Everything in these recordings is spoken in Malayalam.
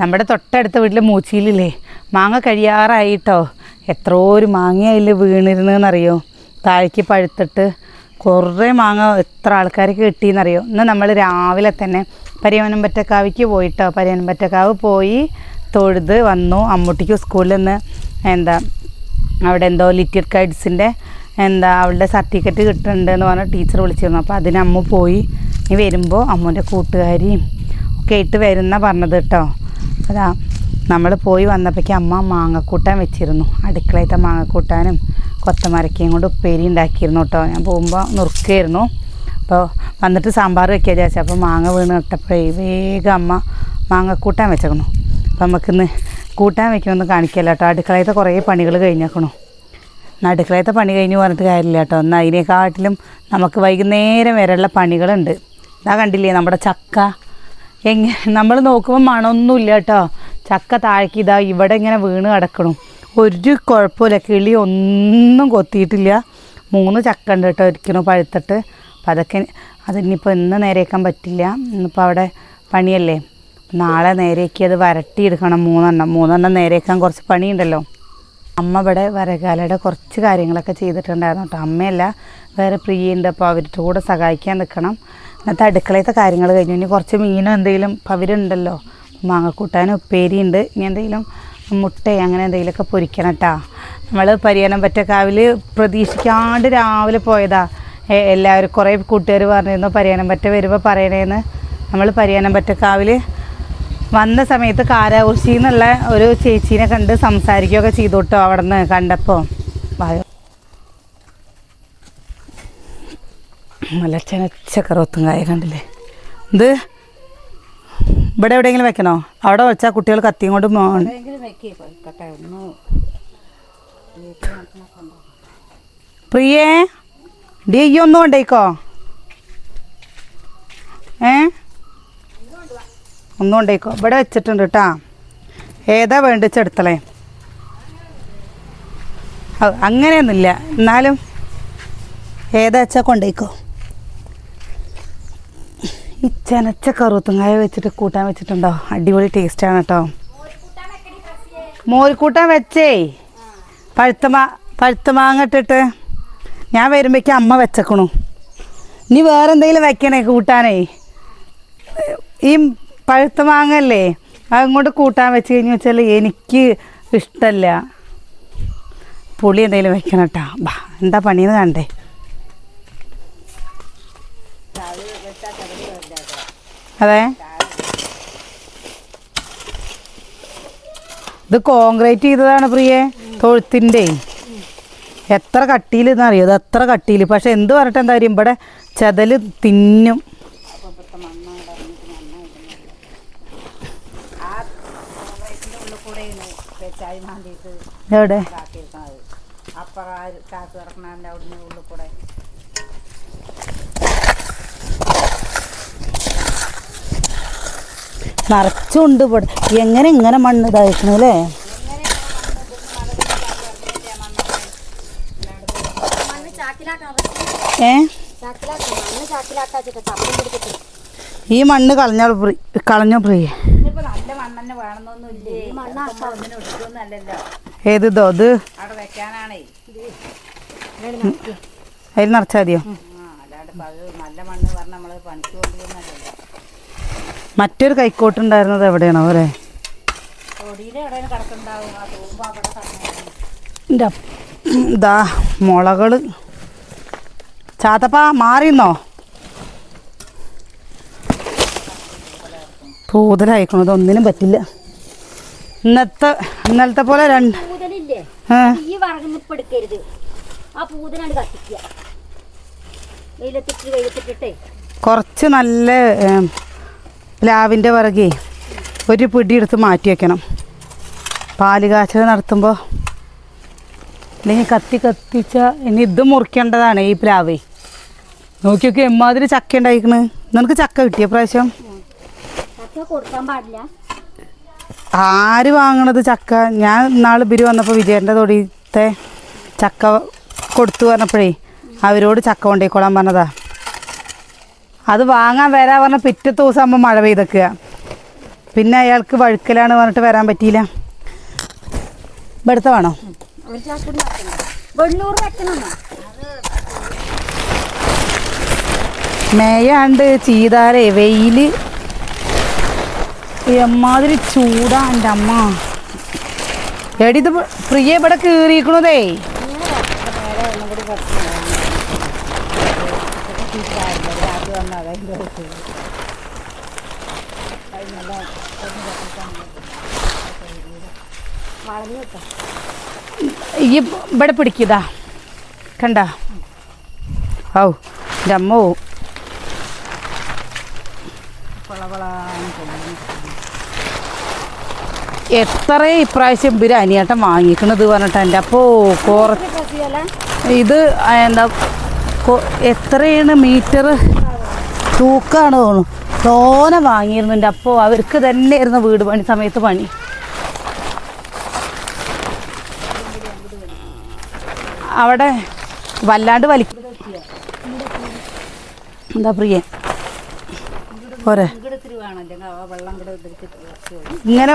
നമ്മുടെ തൊട്ടടുത്ത വീട്ടിലെ മൂച്ചിയിലില്ലേ? മാങ്ങ കഴിയാറായിട്ടോ? എത്രയോ ഒരു മാങ്ങ അതിൽ വീണിരുന്നതെന്നറിയോ താഴേക്ക് പഴുത്തിട്ട് കുറേ മാങ്ങ എത്ര ആൾക്കാർക്ക് കിട്ടിയെന്നറിയോ? ഇന്ന് നമ്മൾ രാവിലെ തന്നെ പരിയവനമ്പറ്റക്കാവിക്ക് പോയിട്ടോ? പരിയവനമ്പറ്റക്കാവ് പോയി തൊഴുത് വന്നു. അമ്മൂട്ടിക്ക് സ്കൂളിൽ നിന്ന് എന്താ അവിടെ എന്തോ ലിറ്റിയർ കൈഡ്സിന്റെ എന്താ അവളുടെ സർട്ടിഫിക്കറ്റ് കിട്ടുന്നുണ്ട് എന്ന് പറഞ്ഞ ടീച്ചർ വിളിച്ചിരുന്നു. അപ്പോൾ അതിന് അമ്മ പോയി. ഇനി വരുമ്പോൾ അമ്മൂന്റെ കൂട്ടുകാരിയും ഒക്കെ ആയിട്ട് വരുന്ന പറഞ്ഞത് കേട്ടോ. അതാ നമ്മൾ പോയി വന്നപ്പോഴേക്കും അമ്മ മാങ്ങക്കൂട്ടാൻ വെച്ചിരുന്നു. അടുക്കളയത്തെ മാങ്ങക്കൂട്ടാനും കൊത്തമരക്കയും കൊണ്ട് ഉപ്പേരി ഉണ്ടാക്കിയിരുന്നു കേട്ടോ. ഞാൻ പോകുമ്പോൾ നുറുക്കായിരുന്നു. അപ്പോൾ വന്നിട്ട് സാമ്പാർ വെക്കുക വിചാരിച്ചു. അപ്പോൾ മാങ്ങ വീണ് ഇട്ടപ്പോഴേ വേഗം അമ്മ മാങ്ങക്കൂട്ടാൻ വെച്ചേക്കണു. അപ്പോൾ നമുക്കിന്ന് കൂട്ടാൻ വെക്കുമെന്ന് കാണിക്കല്ല കേട്ടോ. അടുക്കളയത്തെ കുറേ പണികൾ കഴിഞ്ഞേക്കണു. അടുക്കളയത്തെ പണി കഴിഞ്ഞ് പറഞ്ഞിട്ട് കാര്യമില്ല കേട്ടോ. എന്നാൽ അതിനെക്കാട്ടിലും നമുക്ക് വൈകുന്നേരം വരെയുള്ള പണികളുണ്ട്. ഇതാ കണ്ടില്ലേ നമ്മുടെ ചക്ക എങ്ങനെ നമ്മൾ നോക്കുമ്പോൾ മണമൊന്നുമില്ല കേട്ടോ ചക്ക താഴേക്ക് ഇതാ ഇവിടെ ഇങ്ങനെ വീണ് കിടക്കണം. ഒരു കുഴപ്പമില്ല കിളി ഒന്നും കൊത്തിയിട്ടില്ല. മൂന്ന് ചക്ക ഉണ്ട് കേട്ടോ ഒരിക്കലും പഴുത്തിട്ട്. അപ്പം അതൊക്കെ അതിനിപ്പോൾ ഇന്ന് നേരേക്കാൻ പറ്റില്ല. ഇന്നിപ്പോൾ അവിടെ പണിയല്ലേ. നാളെ നേരേക്ക് അത് വരട്ടിയെടുക്കണം മൂന്നെണ്ണം. മൂന്നെണ്ണം നേരേക്കാൻ കുറച്ച് പണിയുണ്ടല്ലോ. അമ്മ ഇവിടെ വരകാലയുടെ കുറച്ച് കാര്യങ്ങളൊക്കെ ചെയ്തിട്ടുണ്ടായിരുന്നു കേട്ടോ അമ്മയല്ല വേറെ പ്രിയുണ്ട് അപ്പോൾ അവരുടെ കൂടെ സഹായിക്കാൻ നിൽക്കണം ഇന്നത്തെ അടുക്കളയത്തെ കാര്യങ്ങൾ കഴിഞ്ഞു. ഇനി കുറച്ച് മീനോ എന്തെങ്കിലും പവിരുണ്ടല്ലോ. മാങ്ങക്കൂട്ടാനും ഉപ്പേരിയുണ്ട്. ഇനി എന്തെങ്കിലും മുട്ട അങ്ങനെ എന്തെങ്കിലുമൊക്കെ പൊരിക്കണം കേട്ടോ നമ്മൾ പരിയാനം പറ്റക്കാവിൽ പ്രതീക്ഷിക്കാണ്ട് രാവിലെ പോയതാ. എല്ലാവരും കുറേ കൂട്ടുകാർ പറഞ്ഞിരുന്നു പരിയാനം പറ്റ വരുമ്പോൾ പറയണേന്ന്. നമ്മൾ പരിയാനം പറ്റക്കാവിൽ വന്ന സമയത്ത് കാരാകുർശി എന്നുള്ള ഒരു ചേച്ചീനെ കണ്ട് സംസാരിക്കുകയൊക്കെ ചെയ്തു കേട്ടോ അവിടെ നിന്ന് കണ്ടപ്പോൾ നല്ല ചെനച്ച കറുവത്തും കായ കണ്ടില്ലേ? ഇത് ഇവിടെ എവിടെയെങ്കിലും വെക്കണോ? അവിടെ വെച്ചാൽ കുട്ടികൾ കത്തിയും കൊണ്ട് പ്രിയേ ഡി ഈ ഒന്നും കൊണ്ടേക്കോ. ഏ? ഒന്നും കൊണ്ടേക്കോ. ഇവിടെ വെച്ചിട്ടുണ്ട് കേട്ടാ ഏതാ വേണ്ടിച്ചെടുത്തളേ അങ്ങനെയൊന്നുമില്ല. എന്നാലും ഏതാ വെച്ചാൽ കൊണ്ടേക്കോ. ഈ ചെനച്ച കറുത്തങ്ങായ വെച്ചിട്ട് കൂട്ടാൻ വെച്ചിട്ടുണ്ടോ? അടിപൊളി ടേസ്റ്റാണ് കേട്ടോ മോരിക്കൂട്ടാൻ വെച്ചേ. പഴുത്ത മാ പഴുത്ത മാങ്ങ ഇട്ടിട്ട് ഞാൻ വരുമ്പോഴേക്കും അമ്മ വെച്ചേക്കണു. ഇനി വേറെ എന്തെങ്കിലും വെക്കണേ കൂട്ടാനേ? ഈ പഴുത്ത മാങ്ങല്ലേ അങ്ങോട്ട് കൂട്ടാൻ വെച്ച് കഴിഞ്ഞ് വെച്ചാൽ എനിക്ക് ഇഷ്ടമല്ല പുളി എന്തെങ്കിലും വെക്കണം കേട്ടോ ബാ എന്താ പണിയെന്ന് കണ്ടേ. അതെ. ഇത് കോൺക്രീറ്റ് ചെയ്തതാണ് പ്രിയെ തൊഴുത്തിന്റെ. എത്ര കട്ടിയിൽ എന്നറിയോ ഇത് എത്ര കട്ടിയിൽ പക്ഷെ എന്ത് പറഞ്ഞിട്ട് എന്താ കാര്യം ഇവിടെ ചതൽ തിന്നും. എവിടെ? നിറച്ചുണ്ട് ഇവിടെ. എങ്ങനെ ഇങ്ങനെ മണ്ണ് ഇതായിരുന്നു അല്ലേ? ഏ? ഈ മണ്ണ് കളഞ്ഞ കളഞ്ഞ പ്രിയ? ഏത് ഇതോ അത്? അതിൽ നിറച്ചാൽ മതിയോ ആ അല്ലാണ്ട് ഇപ്പൊ അത് നല്ല മണ്ണ് പറഞ്ഞ് നമ്മൾ പണിക്ക് കൊണ്ടുവന്നല്ലോ മറ്റൊരു കൈക്കോട്ടുണ്ടായിരുന്നത് എവിടെയാണോ അല്ലേ തൊടിയിൽ എവിടെയും കിടക്കുന്നുണ്ടാവും ആ തൂമ്പ് അവിടെ കിടന്നു എന്റെ ഇതാ മുളകൾ ചാത്തപ്പ മാറിന്നോ? പൂതലായിക്കണത് ഒന്നിനും പറ്റില്ല. ഇന്നത്തെ ഇന്നലത്തെ പോലെ രണ്ട് ഈ വറകുന്ന ഇപ്പൊ എടുക്കരുത്. ആ പൂതലാണ് കത്തിക്കുക. വെയിലത്തിട്ട് വെയിലത്തിട്ടിട്ടേ. കുറച്ച് നല്ല പ്ലാവിന്റെ പിറകെ ഒരു പിടി എടുത്ത് മാറ്റി വയ്ക്കണം പാൽ കാച്ചൽ നടത്തുമ്പോൾ അല്ലെങ്കിൽ കത്തി കത്തിച്ച ഇനി ഇത് മുറിക്കേണ്ടതാണ് ഈ പ്ലാവേ. നോക്കി നോക്കി എമ്മാതിരി ചക്ക ഉണ്ടായിക്കണ്. നിനക്ക് ചക്ക കിട്ടിയ പ്രാവശ്യം ആര് വാങ്ങണത് ചക്ക? ഞാൻ ഇന്നാൾ ബിരി വന്നപ്പോൾ വിജയന്റെ തൊടിയത്തെ ചക്ക കൊടുത്തു പറഞ്ഞപ്പോഴേ അവരോട് ചക്ക കൊണ്ടേക്കോളാൻ പറഞ്ഞതാ. അത് വാങ്ങാൻ വരാ പറഞ്ഞ പിറ്റത്തെ ദിവസം ആകുമ്പോൾ മഴ പെയ്തൊക്കുക. പിന്നെ അയാൾക്ക് വഴുക്കലാണ് പറഞ്ഞിട്ട് വരാൻ പറ്റിയില്ല. ഇവിടുത്തെ വേണോ? മേയാണ്ട് ചീതാരേ വെയിൽ. എമ്മാതിരി ചൂടാ എന്റെ അമ്മ. എടി ഇത് പ്രിയ ഇവിടെ കീറിയിക്കണതേ ഈ ഇവിടെ പിടിക്കതാ കണ്ട? ഔ എന്റെ അമ്മോ. എത്ര ഇപ്രാവശ്യം ഇവർ അനിയേട്ടൻ വാങ്ങിക്കണത് പറഞ്ഞിട്ട് എന്റെ അപ്പോ കുറച്ച് ഇത് എന്താ എത്രയാണ് മീറ്റർ? തൂക്കാണ് തോന്നുന്നു. തോനെ വാങ്ങിയിരുന്നു എന്റെ അപ്പോൾ അവർക്ക് തന്നെയായിരുന്നു വീട് പണി സമയത്ത് പണി. അവിടെ വല്ലാണ്ട് വലിക്കും. എന്താ പ്രിയ? പോരെ. ഇങ്ങനെ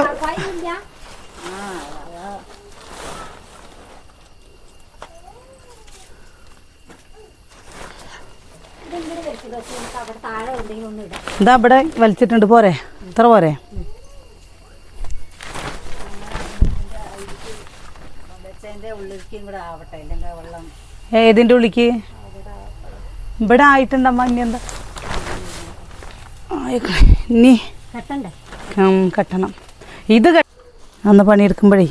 എന്താ ഇവിടെ വലിച്ചിട്ടുണ്ട്. പോരെ. ഇത്ര പോരെ. ഉള്ളിലേക്കും കൂടെ ആവട്ടെ അല്ലെങ്കിൽ ആ വെള്ളം ഏതിന്റെ ഉള്ളിക്ക് ഇവിടെ ആയിട്ടുണ്ടമ്മ ഇനി എന്താ? ആയിക്കോട്ടെ. ഇനി കെട്ടണ്ടേ? ഉം, കെട്ടണം. ഇത് അന്ന് പണിയെടുക്കുമ്പോഴേ.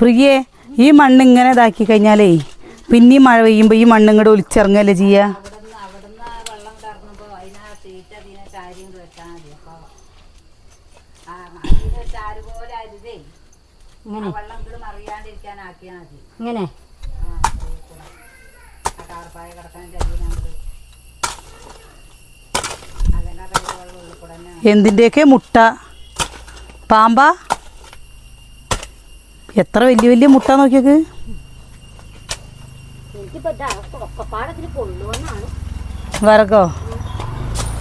പ്രിയേ ഈ മണ്ണ് ഇങ്ങനെ ഇതാക്കി കഴിഞ്ഞാലേ പിന്നെ മഴ പെയ്യുമ്പോൾ ഈ മണ്ണ് ഇങ്ങോട്ട് ഒലിച്ചിറങ്ങല്ലേ ചെയ്യുക അവിടുന്ന് അവിടുന്ന് ആ വെള്ളം കറങ്ങുമ്പോൾ അതിനാ തീറ്റ അതിനെ ചാരിയും വെച്ചാൽ മതി അപ്പോൾ ആ അതിന് ചാര് പോലെ അരുതേ ആ ഇങ്ങനെ വെള്ളം കൂടെ മറിയാണ്ടിരിക്കാൻ ആക്കിയാൽ മതി ഇങ്ങനെ ആ അതിൽ കൂടെ. ആ കാർപ്പായ കിടക്കാൻ കഴിയുന്നത് അതിന്റെ കയ്യിൽ വെള്ളം ഉള്ളിൽ കൂടെ ഇങ്ങനെ എന്തിന്റെയൊക്കെ മുട്ട? പാമ്പ? എത്ര വലിയ വലിയ മുട്ട നോക്കിയൊക്കെ? വരക്കോ?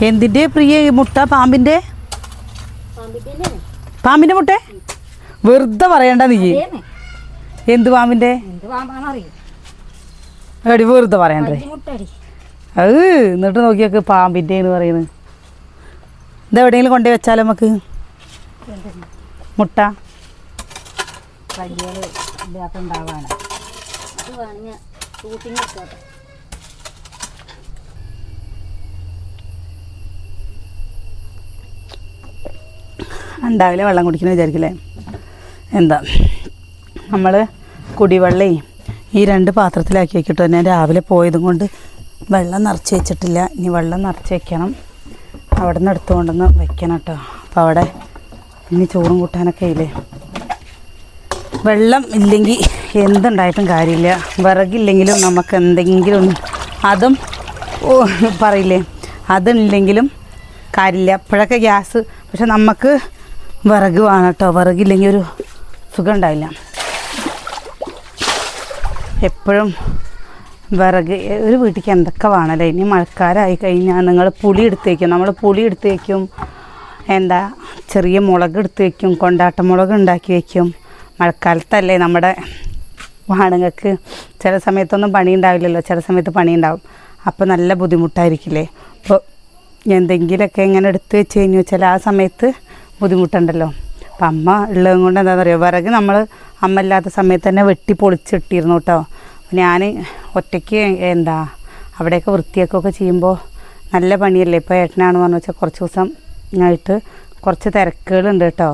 എന്തിന്റെ പ്രിയ മുട്ട പാമ്പിന്റെ പാമ്പിന്റെ പാമ്പിന്റെ മുട്ട വെറുതെ പറയണ്ട നീ. എന്ത് പാമ്പിന്റെ? എടി വെറുതെ പറയണ്ടേ. അത് എന്നിട്ട് നോക്കിയൊക്കെ പാമ്പിന്റെ എന്ന് പറയുന്നത്. ഇതെവിടെയെങ്കിലും കൊണ്ടുപോയി വെച്ചാലോ നമുക്ക്? മുട്ട. ഉണ്ടാവില്ല വെള്ളം കുടിക്കണമെന്ന് വിചാരിക്കില്ലേ? എന്താ? നമ്മൾ കുടിവെള്ളേ ഈ രണ്ട് പാത്രത്തിലാക്കി വെക്കിട്ടോ. ഞാൻ രാവിലെ പോയതും കൊണ്ട് വെള്ളം നിറച്ച് വെച്ചിട്ടില്ല. ഇനി വെള്ളം നിറച്ച് വെക്കണം. അവിടെ നിന്ന് എടുത്തു കൊണ്ടുവന്ന് വെക്കണം കേട്ടോ. അപ്പോൾ അവിടെ ഇനി ചോറും കൂട്ടാനൊക്കെ ഇല്ലേ വെള്ളം ഇല്ലെങ്കിൽ എന്തുണ്ടായിട്ടും കാര്യമില്ല. വിറകില്ലെങ്കിലും നമുക്ക് എന്തെങ്കിലും അതും ഓ പറയില്ലേ? അതില്ലെങ്കിലും കാര്യമില്ല. അപ്പോഴൊക്കെ ഗ്യാസ് പക്ഷെ നമുക്ക് വിറക് വേണം കേട്ടോ. വിറകില്ലെങ്കിൽ ഒരു സുഖം ഉണ്ടാവില്ല എപ്പോഴും വിറക് ഒരു വീട്ടിലേക്ക് എന്തൊക്കെ വേണമല്ലേ ഇനി മഴക്കാലമായി കഴിഞ്ഞാൽ നിങ്ങൾ പുളി എടുത്ത് വയ്ക്കും നമ്മൾ പുളി എടുത്ത് വയ്ക്കും എന്താ? ചെറിയ മുളക് എടുത്ത് വയ്ക്കും കൊണ്ടാട്ട മുളക് ഉണ്ടാക്കി വയ്ക്കും മഴക്കാലത്തല്ലേ നമ്മുടെ ആണുങ്ങൾക്ക് ചില സമയത്തൊന്നും പണി ഉണ്ടാവില്ലല്ലോ. ചില സമയത്ത് പണി ഉണ്ടാവും. അപ്പോൾ നല്ല ബുദ്ധിമുട്ടായിരിക്കില്ലേ? അപ്പോൾ എന്തെങ്കിലുമൊക്കെ ഇങ്ങനെ എടുത്ത് വെച്ച് കഴിഞ്ഞു വെച്ചാൽ ആ സമയത്ത് ബുദ്ധിമുട്ടുണ്ടല്ലോ. അപ്പം അമ്മ ഉള്ളത് കൊണ്ട് എന്താ പറയുക വിറക് നമ്മൾ അമ്മ ഇല്ലാത്ത സമയത്ത് തന്നെ വെട്ടി പൊളിച്ചിട്ടിരുന്നു കേട്ടോ ഞാൻ ഒറ്റയ്ക്ക് എന്താ അവിടെയൊക്കെ വൃത്തിയാക്കുകയൊക്കെ ചെയ്യുമ്പോൾ നല്ല പണിയല്ലേ? ഇപ്പോൾ ഏട്ടനാണ് പറഞ്ഞു വെച്ചാൽ കുറച്ച് ദിവസം ആയിട്ട് കുറച്ച് തിരക്കുകളുണ്ട് കേട്ടോ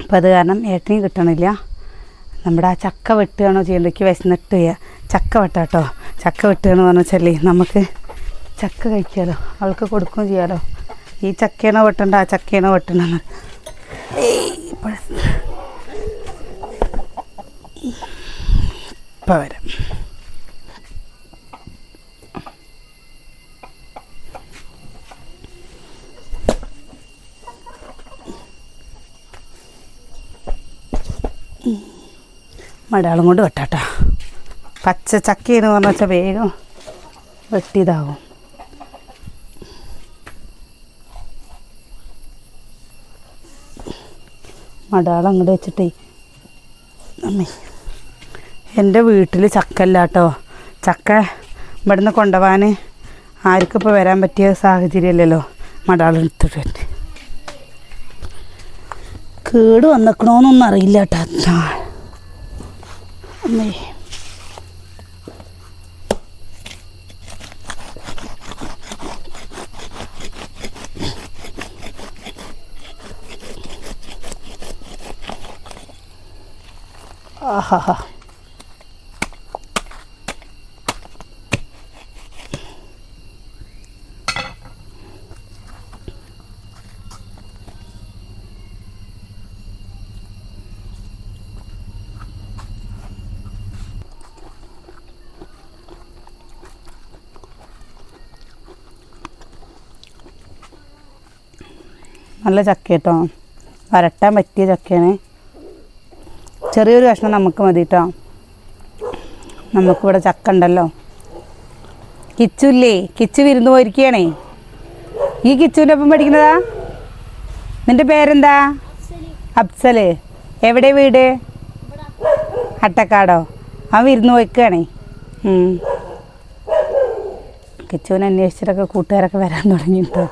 അപ്പോൾ അത് കാരണം ഏട്ടനെയും കിട്ടണില്ല. നമ്മുടെ ആ ചക്ക വെട്ടുകയാണോ ചെയ്യേണ്ടത്? വിശന്നിട്ട് ചക്ക വെട്ടാം കേട്ടോ ചക്ക വെട്ടുകയെന്ന് പറഞ്ഞു വെച്ചാലേ നമുക്ക് ചക്ക കഴിക്കാമല്ലോ അവൾക്ക് കൊടുക്കുകയും ചെയ്യാമല്ലോ ഈ ചക്കയാണോ വെട്ടണ്ട? ആ ചക്കയാണോ വെട്ടണ്ടെന്ന്. ഇപ്പം വരാം മടയാളം കൊണ്ട് വെട്ടാട്ടാ. പച്ച ചക്കയെന്ന് പറഞ്ഞാൽ വേഗം വെട്ടിയതാവും. മടാളം അങ്ങോട്ട് വെച്ചിട്ടേ. അമ്മേ എന്റെ വീട്ടിൽ ചക്ക ഇല്ല കേട്ടോ ചക്ക ഇവിടുന്ന് കൊണ്ടുപോകാൻ ആർക്കും ഇപ്പോൾ വരാൻ പറ്റിയ സാഹചര്യമല്ലല്ലോ. മടാളം എടുത്തിട്ട് കേട് വന്നിക്കണോന്നൊന്നും അറിയില്ല കേട്ടോ അമ്മേ. ആഹാ നല്ല ചക്ക കേട്ടോ വരട്ടാൻ പറ്റിയ ചക്കയാണ്. ചെറിയൊരു കഷ്ണം നമുക്ക് മതി കേട്ടോ നമുക്കിവിടെ ചക്ക ഉണ്ടല്ലോ. കിച്ചുല്ലേ കിച്ചു വിരുന്ന് പോയിരിക്കുകയാണേ. ഈ കിച്ചുവിന്റെ ഒപ്പം പഠിക്കുന്നതാ? നിന്റെ പേരെന്താ? അഫ്സൽ. എവിടെ വീട്? അട്ടക്കാടോ. അവൻ വിരുന്ന് പോയിക്കുകയാണേ. കിച്ചുവിനെ അന്വേഷിച്ചിട്ടൊക്കെ കൂട്ടുകാരൊക്കെ വരാൻ തുടങ്ങി കേട്ടോ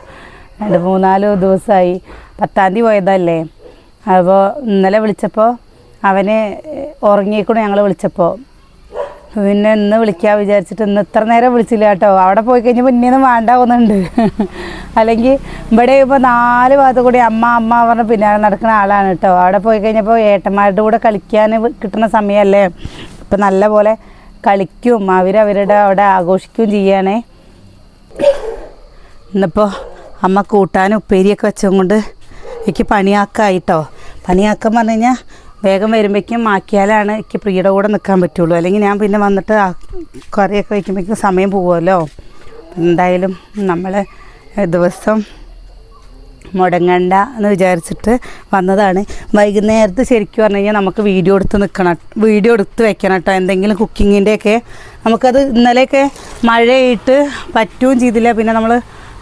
രണ്ട് മൂന്നാലോ ദിവസമായി. പത്താം തീയതി പോയതല്ലേ. അപ്പോൾ ഇന്നലെ വിളിച്ചപ്പോൾ അവന് ഉറങ്ങിയേക്കൂടെ ഞങ്ങൾ വിളിച്ചപ്പോൾ പിന്നെ ഇന്ന് വിളിക്കാൻ വിചാരിച്ചിട്ട് ഇന്ന് ഇത്ര നേരം വിളിച്ചില്ല കേട്ടോ. അവിടെ പോയി കഴിഞ്ഞപ്പോൾ ഇനിയൊന്നും വേണ്ട പോകുന്നുണ്ട് അല്ലെങ്കിൽ ഇവിടെ ഇപ്പോൾ നാല് ഭാഗത്ത് കൂടി അമ്മ അമ്മ പറഞ്ഞ് പിന്നാലെ നടക്കുന്ന ആളാണ് കേട്ടോ. അവിടെ പോയി കഴിഞ്ഞപ്പോൾ ഏട്ടന്മാരുടെ കൂടെ കളിക്കാൻ കിട്ടുന്ന സമയമല്ലേ ഇപ്പം നല്ല പോലെ കളിക്കും അവരവരുടെ അവിടെ ആഘോഷിക്കുകയും ചെയ്യാനേ ഇന്നിപ്പോൾ അമ്മ കൂട്ടാനും ഉപ്പേരിയൊക്കെ വെച്ചുകൊണ്ട് എനിക്ക് പണിയാക്കായിട്ടോ പണിയാക്കാൻ പറഞ്ഞു കഴിഞ്ഞാൽ വേഗം വരുമ്പോഴേക്കും ആക്കിയാലാണ് എനിക്ക് പ്രിയയുടെ കൂടെ നിൽക്കാൻ പറ്റുള്ളൂ. അല്ലെങ്കിൽ ഞാൻ പിന്നെ വന്നിട്ട് കറിയൊക്കെ വയ്ക്കുമ്പോഴേക്കും സമയം പോകുമല്ലോ. എന്തായാലും നമ്മൾ ദിവസം മുടങ്ങണ്ട എന്ന് വിചാരിച്ചിട്ട് വന്നതാണ്. വൈകുന്നേരത്ത് ശരിക്കും പറഞ്ഞു കഴിഞ്ഞാൽ നമുക്ക് വീഡിയോ എടുത്ത് നിൽക്കണം വീഡിയോ എടുത്ത് വെക്കണം കേട്ടോ. എന്തെങ്കിലും കുക്കിങ്ങിന്റെയൊക്കെ നമുക്കത് ഇന്നലെയൊക്കെ മഴയായിട്ട് പറ്റുകയും ചെയ്തില്ല. പിന്നെ നമ്മൾ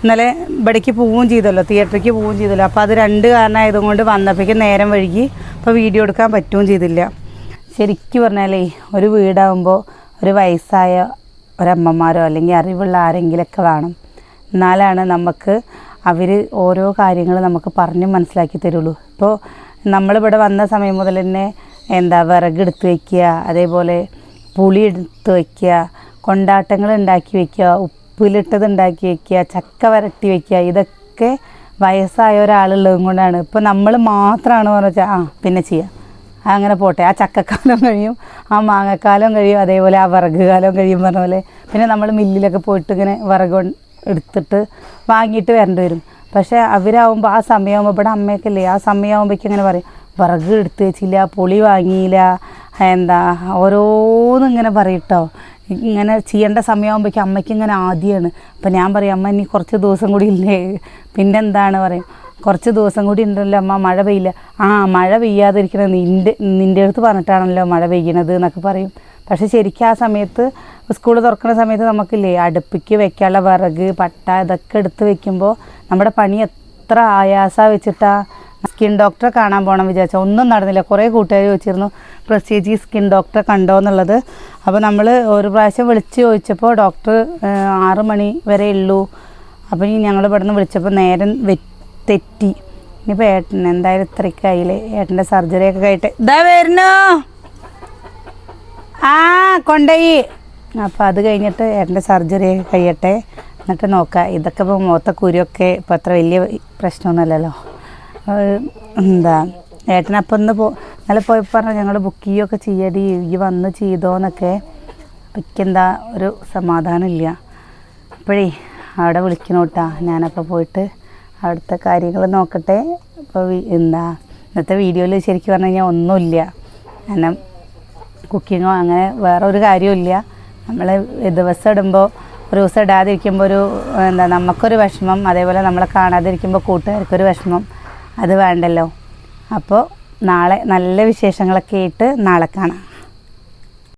ഇന്നലെ ഇവിടേക്ക് പോവുകയും ചെയ്തല്ലോ തിയേറ്ററിലേക്ക് പോവുകയും ചെയ്തല്ലോ. അപ്പോൾ അത് രണ്ട് കാരണമായതുകൊണ്ട് വന്നപ്പോഴേക്കും നേരം വഴുകി അപ്പോൾ വീഡിയോ എടുക്കാൻ പറ്റുകയും ചെയ്തില്ല. ശരിക്കും പറഞ്ഞാലേ ഒരു വീടാകുമ്പോൾ ഒരു വയസ്സായ ഒരമ്മമാരോ അല്ലെങ്കിൽ അറിവുള്ള ആരെങ്കിലൊക്കെ വേണം. എന്നാലാണ് നമുക്ക് അവർ ഓരോ കാര്യങ്ങൾ നമുക്ക് പറഞ്ഞ് മനസ്സിലാക്കി തരുള്ളൂ. ഇപ്പോൾ നമ്മളിവിടെ വന്ന സമയം മുതൽ തന്നെ എന്താ വിറകെടുത്ത് വയ്ക്കുക അതേപോലെ പുളി എടുത്ത് വയ്ക്കുക കൊണ്ടാട്ടങ്ങൾ ഉണ്ടാക്കി വയ്ക്കുക ഉപ്പിലിട്ടത് ഉണ്ടാക്കി വയ്ക്കുക ചക്ക വരട്ടി വയ്ക്കുക ഇതൊക്കെ വയസ്സായ ഒരാളുള്ളതും കൊണ്ടാണ്. ഇപ്പോൾ നമ്മൾ മാത്രമാണ് പറഞ്ഞാൽ ആ പിന്നെ ചെയ്യാം. അങ്ങനെ പോട്ടെ. ആ ചക്കക്കാലം കഴിയും ആ മാങ്ങക്കാലം കഴിയും അതേപോലെ ആ വിറക് കാലം കഴിയും പറഞ്ഞ പോലെ. പിന്നെ നമ്മൾ മില്ലിലൊക്കെ പോയിട്ട് ഇങ്ങനെ വിറക് എടുത്തിട്ട് വാങ്ങിയിട്ട് വരേണ്ടി വരും. പക്ഷേ അവരാകുമ്പോൾ ആ സമയമാകുമ്പോൾ ഇവിടെ അമ്മയൊക്കെ ഇല്ലേ ആ സമയമാകുമ്പോഴേക്കും ഇങ്ങനെ പറയും വിറക് എടുത്ത് വെച്ചില്ല പുളി വാങ്ങിയില്ല. എന്താ ഓരോന്നിങ്ങനെ പറയിട്ടോ ഇങ്ങനെ ചെയ്യേണ്ട സമയമാകുമ്പോഴേക്കും അമ്മയ്ക്ക് ഇങ്ങനെ ആദ്യമാണ് അപ്പം ഞാൻ പറയും അമ്മ ഇനി കുറച്ച് ദിവസം കൂടി ഇല്ലേ? പിന്നെ എന്താണ് പറയും കുറച്ച് ദിവസം കൂടി ഉണ്ടല്ലോ അമ്മ മഴ പെയ്യില്ല. ആ മഴ പെയ്യാതിരിക്കണത് നിന്റെ നിന്റെ അടുത്ത് പറഞ്ഞിട്ടാണല്ലോ മഴ പെയ്യണത് എന്നൊക്കെ പറയും. പക്ഷെ ശരിക്കും ആ സമയത്ത് സ്കൂൾ തുറക്കുന്ന സമയത്ത് നമുക്കില്ലേ അടുപ്പിക്ക് വെക്കാനുള്ള വിറക് പട്ട ഇതൊക്കെ എടുത്ത് വെക്കുമ്പോൾ നമ്മുടെ പണി എത്ര ആയാസ വെച്ചിട്ടാ സ്കിൻ ഡോക്ടറെ കാണാൻ പോകണം വിചാരിച്ചാൽ ഒന്നും നടന്നില്ല. കുറേ കൂട്ടുകാർ ചോദിച്ചിരുന്നു ഈ സ്കിൻ ഡോക്ടറെ കണ്ടോ എന്നുള്ളത്. അപ്പോൾ നമ്മൾ ഒരു പ്രാവശ്യം വിളിച്ച് ചോദിച്ചപ്പോൾ ഡോക്ടർ ആറ് മണി വരെ ഉള്ളൂ. അപ്പോൾ ഈ ഞങ്ങൾ ഇവിടെ നിന്ന് വിളിച്ചപ്പോൾ നേരം തെറ്റി. ഇനിയിപ്പോൾ ഏട്ടൻ എന്തായാലും ഇത്രയ്ക്ക് ആയില്ലേ? ഏട്ടന്റെ സർജറിയൊക്കെ കഴിയിട്ട് ഇതാ വരുന്നു. ആ കൊണ്ടോയി. അപ്പോൾ അത് കഴിഞ്ഞിട്ട് ഏട്ടന്റെ സർജറിയൊക്കെ കഴിയട്ടെ. എന്നിട്ട് നോക്കാം. ഇതൊക്കെ ഇപ്പോൾ മുഖത്തെ കുരുവൊക്കെ ഇപ്പോൾ അത്ര വലിയ പ്രശ്നമൊന്നുമല്ലല്ലോ. എന്താ ഏട്ടനപ്പം ഒന്ന് പോ ഇന്നലെ പോയപ്പോൾ പറഞ്ഞു ഞങ്ങൾ ബുക്ക് ചെയ്യുകയൊക്കെ ചെയ്യടി ഈ വന്ന് ചെയ്തോന്നൊക്കെ. എനിക്കെന്താ ഒരു സമാധാനം ഇല്ല അപ്പോഴേ അവിടെ വിളിക്കണോട്ടാ. ഞാനപ്പോൾ പോയിട്ട് അവിടുത്തെ കാര്യങ്ങൾ നോക്കട്ടെ. അപ്പോൾ എന്താ ഇന്നത്തെ വീഡിയോയിൽ ശരിക്കും പറഞ്ഞു കഴിഞ്ഞാൽ ഒന്നുമില്ല. കാരണം കുക്കിങ്ങോ അങ്ങനെ വേറെ ഒരു കാര്യമില്ല നമ്മൾ ദിവസം ഇടുമ്പോൾ ഒരു ദിവസം ഇടാതിരിക്കുമ്പോൾ ഒരു എന്താ നമുക്കൊരു വിഷമം. അതേപോലെ നമ്മളെ കാണാതിരിക്കുമ്പോൾ കൂട്ടുകാർക്കൊരു വിഷമം. അത് വേണ്ടല്ലോ. അപ്പോൾ നാളെ നല്ല വിശേഷങ്ങളൊക്കെ ആയിട്ട് നാളെ കാണാം.